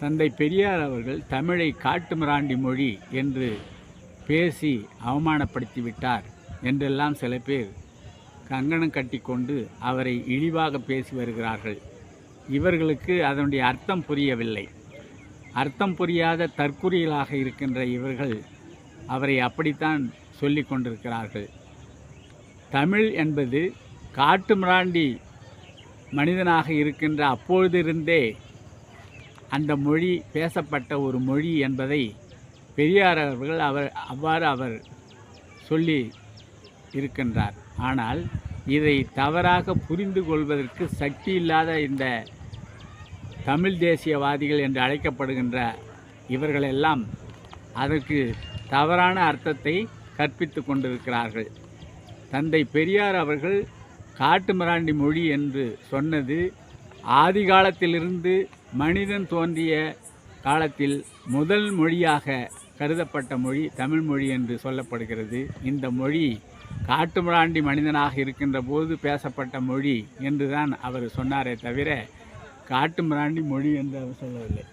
தந்தை பெரியார் அவர்கள் தமிழை காட்டுமிராண்டி மொழி என்று பேசி அவமானப்படுத்தி விட்டார் என்றெல்லாம் சில பேர் கங்கணம் கட்டிக்கொண்டு அவரை இழிவாக பேசி வருகிறார்கள். இவர்களுக்கு அதனுடைய அர்த்தம் புரியவில்லை. அர்த்தம் புரியாத தற்குறிகளாக இருக்கின்ற இவர்கள் அவரை அப்படித்தான் சொல்லி கொண்டிருக்கிறார்கள். தமிழ் என்பது காட்டுமிராண்டி மனிதனாக இருக்கின்ற அப்பொழுதிருந்தே அந்த மொழி பேசப்பட்ட ஒரு மொழி என்பதை பெரியார் அவர்கள் அவர் அவ்வாறு அவர் சொல்லி இருக்கின்றார். ஆனால் இதை தவறாக புரிந்து கொள்வதற்கு சக்தி இல்லாத இந்த தமிழ் தேசியவாதிகள் என்று அழைக்கப்படுகின்ற இவர்களெல்லாம் அதற்கு தவறான அர்த்தத்தை கற்பித்து கொண்டிருக்கிறார்கள். தந்தை பெரியார் அவர்கள் காட்டுமிராண்டி மொழி என்று சொன்னது ஆதி காலத்திலிருந்து மனிதன் தோன்றிய காலத்தில் முதல் மொழியாக கருதப்பட்ட மொழி தமிழ் மொழி என்று சொல்லப்படுகிறது. இந்த மொழி காட்டுமிராண்டி மனிதனாக இருக்கின்ற போது பேசப்பட்ட மொழி என்றுதான் அவர் சொன்னாரே தவிர காட்டுமிராண்டி மொழி என்று அவர் சொல்லவில்லை.